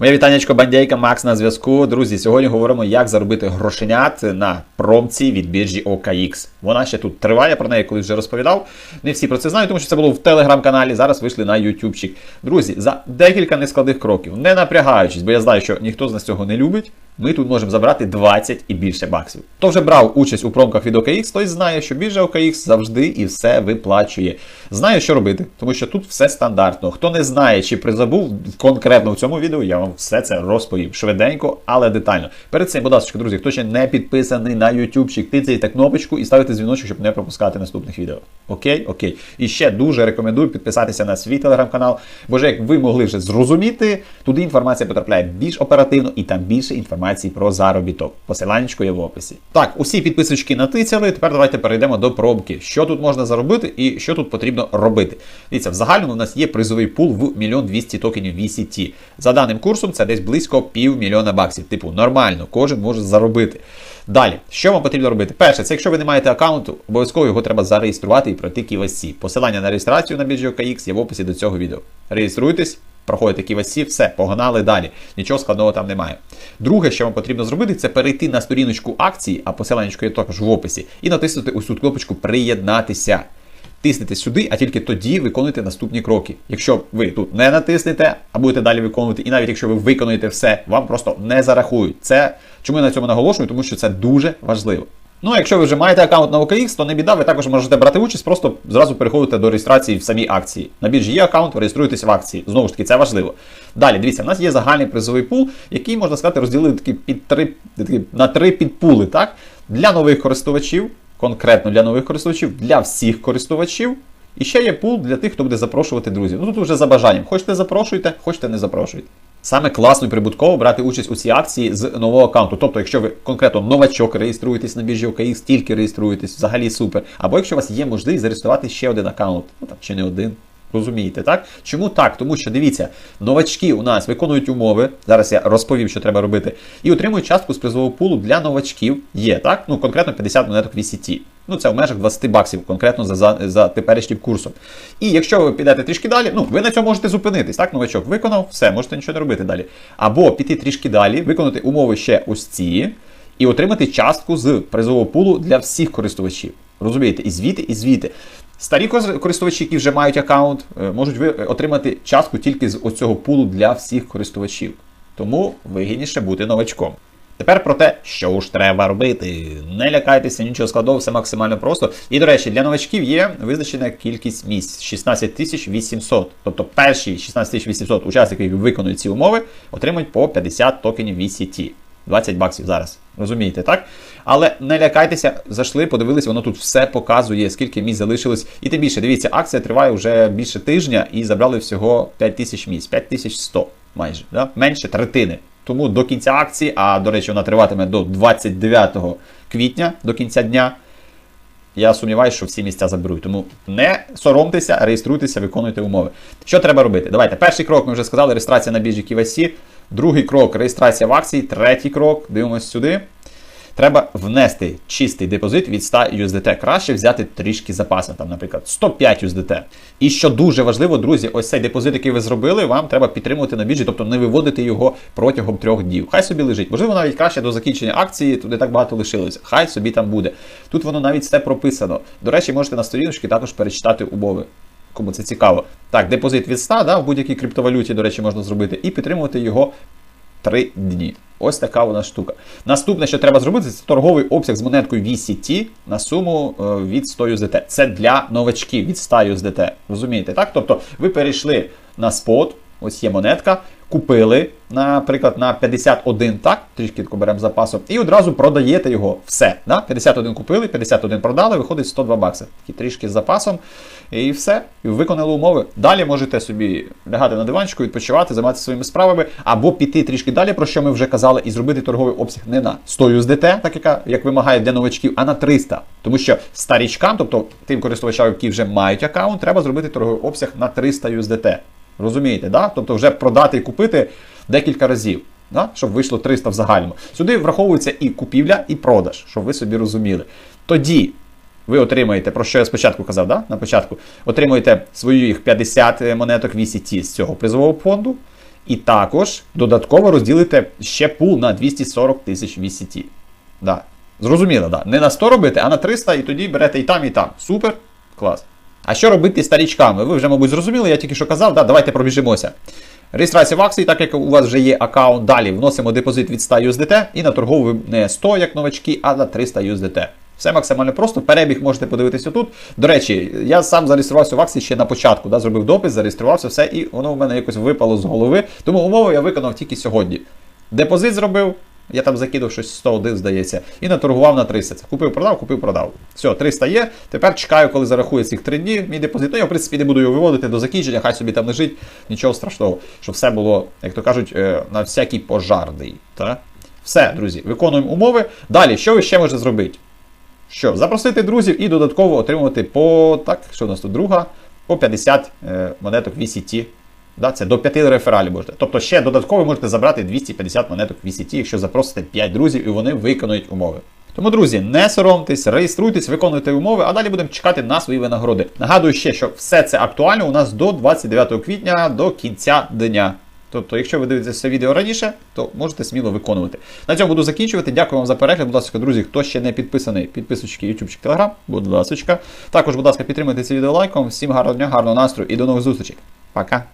Моє вітаннячко Бандейка, Макс на зв'язку. Друзі, сьогодні говоримо, як заробити грошенят на промці від біржі OKX. Вона ще тут триває, про неї колись вже розповідав. Не всі про це знають, тому що це було в телеграм-каналі. Зараз вийшли на ютубчик. Друзі, за декілька нескладних кроків, не напрягаючись, бо я знаю, що ніхто з нас цього не любить. Ми тут можемо забрати 20 і більше баксів. Хто вже брав участь у промках від OKX, той знає, що біржа OKX завжди і все виплачує. Знає, що робити, тому що тут все стандартно. Хто не знає чи призабув конкретно в цьому відео, я вам все це розповім швиденько, але детально. Перед цим, будь ласка, друзі, хто ще не підписаний на ютубчик, тицяйте кнопочку і ставите дзвіночок, щоб не пропускати наступних відео. Окей, окей. І ще дуже рекомендую підписатися на свій телеграм-канал, бо вже як ви могли вже зрозуміти, туди інформація потрапляє більш оперативно і там більше інформації про заробіток. Посиланнячко є в описі. Так, усі підписочки натицяли. Тепер давайте перейдемо до пробки. Що тут можна заробити і що тут потрібно робити. Дивіться, в загальному у нас є призовий пул в 1 200 токенів VCT. За даним курсом, це десь близько півмільйона баксів. Типу, нормально, кожен може заробити. Далі, що вам потрібно робити? Перше, це якщо ви не маєте аккаунту, обов'язково його треба зареєструвати і пройти KYC. Посилання на реєстрацію на біржі OKX є в описі до цього відео. Реєструйтесь, проходите KYC, все, погнали далі. Нічого складного там немає. Друге, що вам потрібно зробити, це перейти на сторіночку акції, а посилання є також в описі, і натиснути тут кнопочку Приєднатися. Тиснете сюди, а тільки тоді виконуйте наступні кроки. Якщо ви тут не натиснете, а будете далі виконувати, і навіть якщо ви виконуєте все, вам просто не зарахують. Це чому я на цьому наголошую, тому що це дуже важливо. Ну, якщо ви вже маєте аккаунт на OKX, то не біда, ви також можете брати участь, просто зразу переходите до реєстрації в самій акції. На біржі є аккаунт, реєструєтесь в акції. Знову ж таки, це важливо. Далі, дивіться, в нас є загальний призовий пул, який, можна сказати, розділили такі під три, такі, на три підпули. Так? Для нових користувачів, конкретно для нових користувачів, для всіх користувачів. І ще є пул для тих, хто буде запрошувати друзів. Ну тут вже за бажанням. Хочете запрошуйте, хочете не запрошуйте. Саме класно і прибутково брати участь у цій акції з нового аккаунту. Тобто, якщо ви конкретно новачок реєструєтесь на біржі ОКХ, тільки реєструєтесь, взагалі супер. Або якщо у вас є можливість зареєструвати ще один аккаунт, ну там чи не один. Розумієте, так? Чому так? Тому що дивіться, новачки у нас виконують умови. Зараз я розповім, що треба робити, і отримують частку з призового пулу для новачків. Є так? Ну конкретно 50 монеток VCT. Ну це в межах 20 баксів, конкретно за за, за теперішнім курсом. І якщо ви підете трішки далі, ну ви на цьому можете зупинитись. Так, новачок виконав, все, можете нічого не робити далі. Або піти трішки далі, виконати умови ще ось ці, і отримати частку з призового пулу для всіх користувачів. Розумієте, і звіти, і звіти. Старі користувачі, які вже мають аккаунт, можуть отримати частку тільки з оцього пулу для всіх користувачів. Тому вигідніше бути новачком. Тепер про те, що ж треба робити. Не лякайтеся, нічого складного, все максимально просто. І, до речі, для новачків є визначена кількість місць 16 800. Тобто перші 16 800 учасників, які виконують ці умови, отримують по 50 токенів VCT. 20 баксів зараз. Розумієте, так? Але не лякайтеся, зайшли, подивилися, воно тут все показує, скільки місць залишилось. І тим більше, дивіться, акція триває вже більше тижня і забрали всього 5 тисяч місць, 5100 майже, да? менше третини. Тому до кінця акції, а до речі, вона триватиме до 29 квітня, до кінця дня. Я сумніваюся, що всі місця заберуть. Тому не соромтеся, реєструйтеся, виконуйте умови. Що треба робити? Давайте. Перший крок, ми вже сказали, реєстрація на біржі KYC. Другий крок реєстрація в акції. Третій крок, дивимося сюди. Треба внести чистий депозит від 100 USDT. Краще взяти трішки запасу, там, наприклад, 105 USDT. І що дуже важливо, друзі, ось цей депозит, який ви зробили, вам треба підтримувати на біржі, тобто не виводити його протягом трьох днів. Хай собі лежить. Можливо, навіть краще до закінчення акції, туди так багато лишилося. Хай собі там буде. Тут воно навіть все прописано. До речі, можете на сторіночці також перечитати умови. Кому це цікаво. Так, депозит від 100, да, в будь-якій криптовалюті, до речі, можна зробити, і підтримувати його 3 дні. Ось така вона штука. Наступне, що треба зробити, це торговий обсяг з монеткою VCT на суму від 100 USDT. Це для новачків від 100 USDT. Розумієте, так? Тобто ви перейшли на спот, ось є монетка, купили, наприклад, на 51, так, трішки беремо запасом, і одразу продаєте його все. Да? 51 купили, 51 продали, виходить 102 бакси. Такі трішки з запасом. І все, і виконали умови. Далі можете собі лягати на диванчику, відпочивати, займатися своїми справами, або піти трішки далі, про що ми вже казали, і зробити торговий обсяг не на 100 USDT, так яка, як вимагає для новачків, а на 300. Тому що старічкам, тобто тим користувачам, які вже мають аккаунт, треба зробити торговий обсяг на 300 USDT. Розумієте, да? Тобто вже продати і купити декілька разів, да? щоб вийшло 300 в загальному. Сюди враховується і купівля, і продаж, щоб ви собі розуміли. Тоді ви отримаєте, про що я спочатку казав, да? на початку, отримуєте своїх 50 монеток VCT з цього призового фонду. І також додатково розділите ще пул на 240 тисяч VCT. Да. Зрозуміло, да. Не на 100 робити, а на 300, і тоді берете і там, і там. Супер, клас. А що робити старічками? Ви вже, мабуть, зрозуміли, я тільки що казав, да, давайте пробіжимося. Реєстрація в акції, так як у вас вже є аккаунт, далі вносимо депозит від 100 USDT і на не 100 як новачки, а на 300 USDT. Все максимально просто. Перебіг можете подивитися тут. До речі, я сам зареєструвався в акції ще на початку. Да, зробив допис, зареєструвався, все, і воно в мене якось випало з голови. Тому умови я виконав тільки сьогодні. Депозит зробив. Я там закидав щось 101, здається, і наторгував на 300. Це купив, продав, купив, продав. Все, 300 є. Тепер чекаю, коли зарахує цих 3 дні. Мій депозит. Ну, я, в принципі, не буду його виводити до закінчення, хай собі там лежить. Нічого страшного, щоб все було, як то кажуть, е, на всякий пожарний. Та? Все, друзі, виконуємо умови. Далі, що ви ще можете зробити? Що? Запросити друзів і додатково отримувати по. Так, що у нас тут друга? По 50 е, монеток VCT. Да, це до 5 рефералів можете. Тобто ще додатково можете забрати 250 монеток VCT, якщо запросите 5 друзів і вони виконують умови. Тому, друзі, не соромтесь, реєструйтесь, виконуйте умови, а далі будемо чекати на свої винагороди. Нагадую ще, що все це актуально у нас до 29 квітня, до кінця дня. Тобто, якщо ви дивитеся це відео раніше, то можете сміло виконувати. На цьому буду закінчувати. Дякую вам за перегляд. Будь ласка, друзі, хто ще не підписаний, підписочки, ютубчик, телеграм, будь ласка. Також, будь ласка, підтримуйте це відео лайком. Всім гарного дня, гарного настрою і до нових зустрічей. Пока!